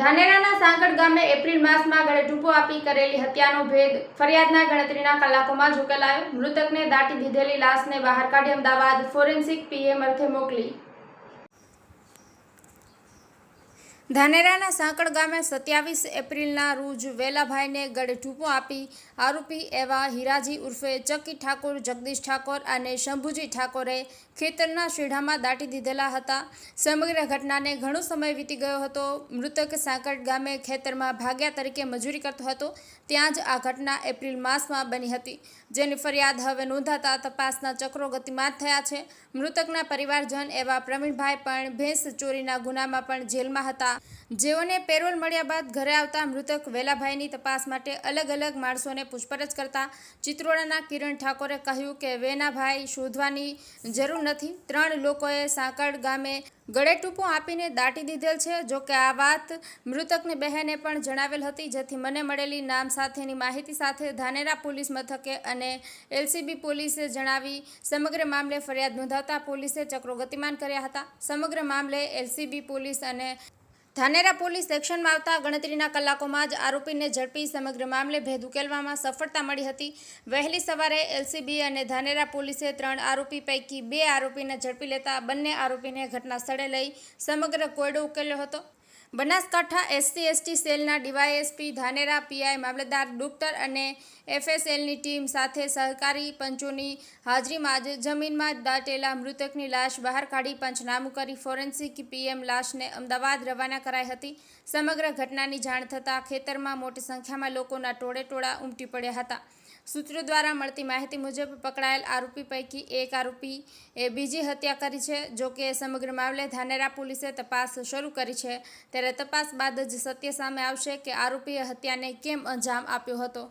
ધાનેરાના સાંકળ ગામે એપ્રિલ માસમાં ગળે ટૂંપો આપી કરેલી હત્યાનો ભેદ ફરિયાદના ગણતરીના કલાકોમાં જ ઉકેલાયો. મૃતકને દાટી દીધેલી લાશને બહાર કાઢી અમદાવાદ ફોરેન્સિક પીએમ અર્થે મોકલી. ધાનેરાના સાંકળ ગામે સત્યાવીસ એપ્રિલના રોજ વેલાભાઈને ગળે ઠૂપો આપી આરોપી એવા હિરાજી ઉર્ફે ચક્કી ઠાકોર, જગદીશ ઠાકોર અને શંભુજી ઠાકોરે ખેતરના શેઢામાં દાટી દીધેલા હતા. સમગ્ર ઘટનાને ઘણો સમય વીતી ગયો હતો. મૃતક સાંકળ ગામે ખેતરમાં ભાગ્યા તરીકે મજૂરી કરતો હતો. ત્યાં જ આ ઘટના એપ્રિલ માસમાં બની હતી. જેની ફરિયાદ હવે નોંધાતા તપાસના ચક્રો ગતિમાન થયા છે. મૃતકના પરિવારજન એવા પ્રવીણભાઈ પણ ભેંસ ચોરીના ગુનામાં પણ જેલમાં હતા. જેઓને પેરોલ મળ્યા બાદ ઘરે આવતા મૃતક વેલાભાઈની તપાસ માટે અલગ અલગ માણસોને પૂછપરછ કરતા ચિત્રોડાના કિરણ ઠાકોરે કહ્યું કે વેનાભાઈ શોધવાની જરૂર નથી. ત્રણ લોકોએ સાંકળ ગામે ગળે ટૂંપો આપીને દાટી દીધેલ છે. જો કે આ વાત મૃતકની બહેને પણ જણાવેલ હતી, જેથી મને મળેલી નામ સાથેની માહિતી સાથે ધાનેરા પોલીસ મથકે અને એલસીબી પોલીસે જણાવી સમગ્ર મામલે ફરિયાદ નોંધાવતા પોલીસે ચક્રો ગતિમાન કર્યા હતા. સમગ્ર મામલે એલસીબી પોલીસ અને ધાનેરા પોલીસ એક્શનમાં આવતા ગણતરીના કલાકોમાં જ આરોપીને ઝડપી સમગ્ર મામલે ભેદ ઉકેલવામાં સફળતા મળી હતી. વહેલી સવારે એલસીબી અને ધાનેરા પોલીસે ત્રણ આરોપી પૈકી બે આરોપીને ઝડપી લેતા બંને આરોપીને ઘટના સ્થળે લઈ સમગ્ર કોયડો ઉકેલ્યો હતો. બનાસકાંઠા એસસી, એસટી સેલના ડીવાયએસપી ધાનેરા, પીઆઈ મામલતદાર ડોક્ટર અને એફએસએલની ટીમ સાથે સહકારી પંચોની હાજરીમાં જ જમીનમાં દાટેલા મૃતકની લાશ બહાર કાઢી પંચનામું કરી ફોરેન્સિક પીએમ લાશને અમદાવાદ રવાના કરાઈ હતી. સમગ્ર ઘટનાની જાણ થતાં ખેતરમાં મોટી સંખ્યામાં લોકોના ટોળે ટોળા ઉમટી પડ્યા હતા. સૂત્રો દ્વારા મળતી માહિતી મુજબ પકડાયેલ આરોપી પૈકી એક આરોપી એ બીજી હત્યા કરી છે. જો કે સમગ્ર મામલે ધાનેરા પોલીસે તપાસ શરૂ કરી છે. ત્યારે તપાસ બાદ જ સત્ય સામે આવશે કે આરોપીએ હત્યાને કેમ અંજામ આપ્યો હતો.